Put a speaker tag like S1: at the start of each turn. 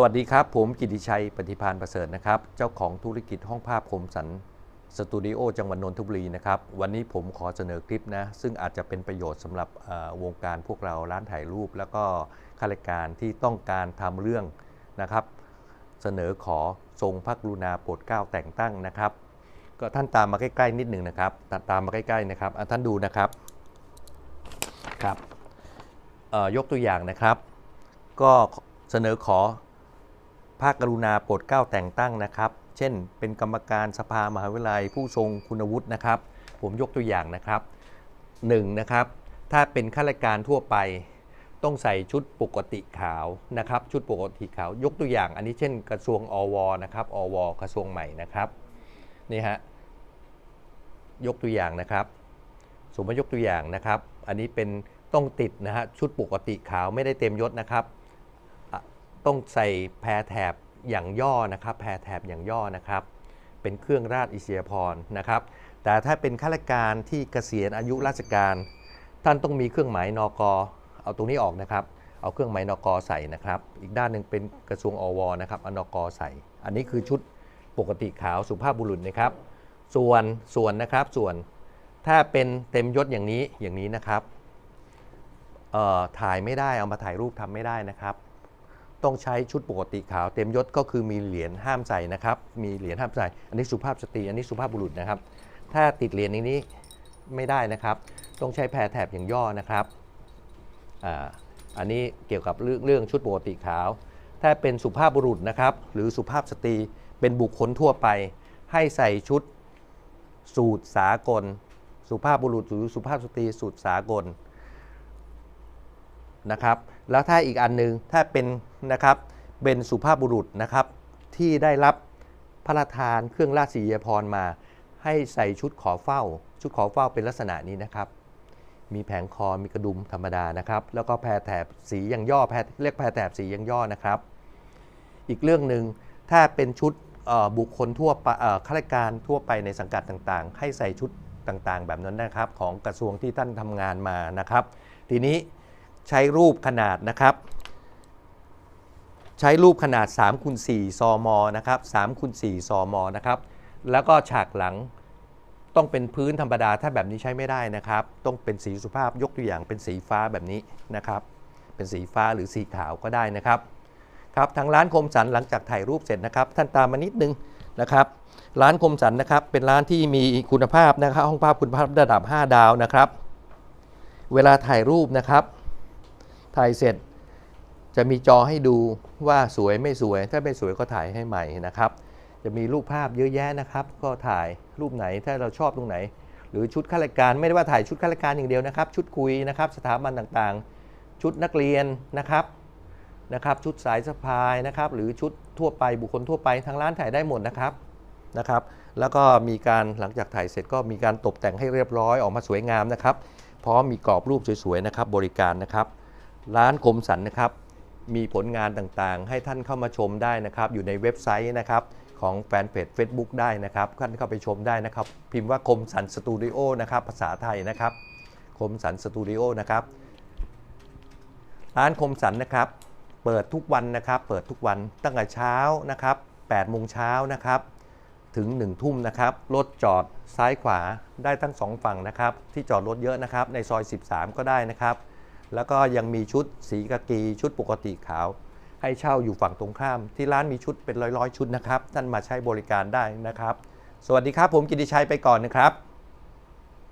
S1: สวัสดีครับ ผมกิติชัยปฏิพานประเสริฐนะครับ เจ้าของธุรกิจห้องภาพคมสันสตูดิโอจังหวัดนนทบุรีนะครับ วันนี้ผมขอเสนอคลิปนะ ซึ่งอาจจะเป็นประโยชน์สำหรับวงการพวกเราร้านถ่ายรูป แล้วก็ข้าราชการที่ต้องการทำเรื่องนะครับ เสนอขอทรงพระกรุณาโปรดเกล้าแต่งตั้งนะครับ ก็ท่านตามมาใกล้ๆนิดหนึ่งนะครับ ตาตามมาใกล้ๆนะครับท่านดูนะครับครับยกตัวอย่างนะครับ ก็เสนอขอ ภาคกรุณาโปรดเกล้าแต่งตั้งนะครับ เช่น เป็นกรรมการสภามหาวิทยาลัยผู้ทรงคุณวุฒินะครับ ผมยกตัวอย่างนะครับหนึ่งนะครับ ถ้าเป็นข้าราชการทั่วไป ต้องใส่ชุดปกติขาวนะครับ ชุดปกติขาว ยกตัวอย่าง อันนี้เช่น กระทรวงอวนะครับอวกระทรวงใหม่นะครับนี่ฮะยกตัวอย่างนะครับ สมมติยกตัวอย่างนะครับ อันนี้เป็นต้องติดนะฮะชุดปกติขาวไม่ได้เต็มยศนะครับ ต้องใส่แพรแถบอย่างย่อนะครับ แพรแถบอย่างย่อนะครับ เป็นเครื่องราชอิสริยาภรณ์นะครับ แต่ถ้าเป็นข้าราชการที่เกษียณอายุราชการ ท่านต้องมีเครื่องหมายนกเอาตรงนี้ออกนะครับ เอาเครื่องหมายนกใส่นะครับ อีกด้านหนึ่งเป็นกระทรวงอวนะครับอานกใส่ อันนี้คือชุดปกติขาวสุภาพบุรุษนะครับ ส่วนส่วนนะครับส่วนถ้าเป็นเต็มยศอย่างนี้อย่างนี้นะครับเอ่อถ่ายไม่ได้เอามาถ่ายรูปทำไม่ได้นะครับ ต้องใช้ชุดปกติขาวเต็มยศก็คือมีเหรียญห้ามใส่นะครับ มีเหรียญห้ามใส่ อันนี้สุภาพสตรี อันนี้สุภาพบุรุษนะครับ ถ้าติดเหรียญนี้ไม่ได้นะครับ ต้องใช้แพรแถบอย่างย่อนะครับอ่าอันนี้เกี่ยวกับเรื่องเรื่องชุดปกติขาว ถ้าเป็นสุภาพบุรุษนะครับ หรือสุภาพสตรีเป็นบุคคลทั่วไป ให้ใส่ชุดสูทสากล สุภาพบุรุษหรือสุภาพสตรีสูทสากล นะครับ แล้วถ้าอีกอันหนึงถ้าเป็นนะครับเป็นสุภาพบุรุษนะครับ ที่ได้รับพระราชทานเครื่องราชสียพรมา ให้ใส่ชุดขอเฝ้า ชุดขอเฝ้าเป็นลักษณะนี้นะครับ มีแผงคอมีกระดุมธรรมดานะครับ แล้วก็แพรแถบสีย่างย่อแพรเรียกแพรแถบสีย่างย่อนะครับ อีกเรื่องหนึ่งถ้าเป็นชุดบุคคลทั่วไปข้าราชการทั่วไปในสังกัดต่างๆ ให้ใส่ชุดต่างๆ แบบนั้นนะครับ ของกระทรวงที่ท่านทำงานมานะครับ ทีนี้ ใช้รูปขนาดนะครับ ใช้รูปขนาด3คูณ4ซมนะครับ3คูณ4ซมนะครับ แล้วก็ฉากหลังต้องเป็นพื้นธรรมดาถ้าแบบนี้ใช้ไม่ได้นะครับ ต้องเป็นสีสุภาพยกตัวอย่างเป็นสีฟ้าแบบนี้นะครับ เป็นสีฟ้าหรือสีขาวก็ได้นะครับครับทางร้านคมสันหลังจากถ่ายรูปเสร็จนะครับ ท่านตามมานิดนึงนะครับ ร้านคมสันนะครับ เป็นร้านที่มีคุณภาพนะครับห้องภาพคุณภาพระดับ 5 ดาวนะครับ เวลาถ่ายรูปนะครับ ถ่ายเสร็จ จะมีจอให้ดูว่าสวยไม่สวย ถ้าไม่สวยก็ถ่ายให้ใหม่นะครับ จะมีรูปภาพเยอะแยะนะครับ ก็ถ่ายรูปไหนถ้าเราชอบตรงไหน หรือชุดข้าราชการไม่ได้ว่าถ่ายชุดข้าราชการอย่างเดียวนะครับ ชุดคุยนะครับ สถาบันต่างๆ ชุดนักเรียนนะครับนะครับ ชุดสายสะพายนะครับ หรือชุดทั่วไปบุคคลทั่วไปทางร้านถ่ายได้หมดนะครับนะครับ แล้วก็มีการหลังจากถ่ายเสร็จก็มีการตกแต่งให้เรียบร้อยออกมาสวยงามนะครับ พร้อมมีกรอบรูปสวยๆนะครับ บริการนะครับ ร้านคมสันนะครับ มีผลงานต่างๆ ให้ท่านเข้ามาชมได้นะครับ อยู่ในเว็บไซต์นะครับของแฟนเพจ Facebook ได้นะครับ ท่านเข้าไปชมได้นะครับ พิมพ์ว่าคมสันสตูดิโอนะครับ ภาษาไทยนะครับ คมสันสตูดิโอนะครับ ร้านคมสันนะครับ เปิดทุกวันนะครับ เปิดทุกวันตั้งแต่เช้านะครับ8โมงเช้านะครับ ถึง 1 ทุ่มนะครับ รถจอดซ้ายขวาได้ทั้ง 2 ฝั่งนะครับ ที่จอดรถเยอะนะครับ ในซอย 13 ก็ได้นะครับ แล้วก็ยังมีชุดสีกะกีชุดปกติขาว ให้เช่าอยู่ฝั่งตรงข้าม ที่ร้านมีชุดเป็นร้อยๆชุดนะครับ ท่านมาใช้บริการได้นะครับ สวัสดีครับผมกิติชัยไปก่อนนะครับ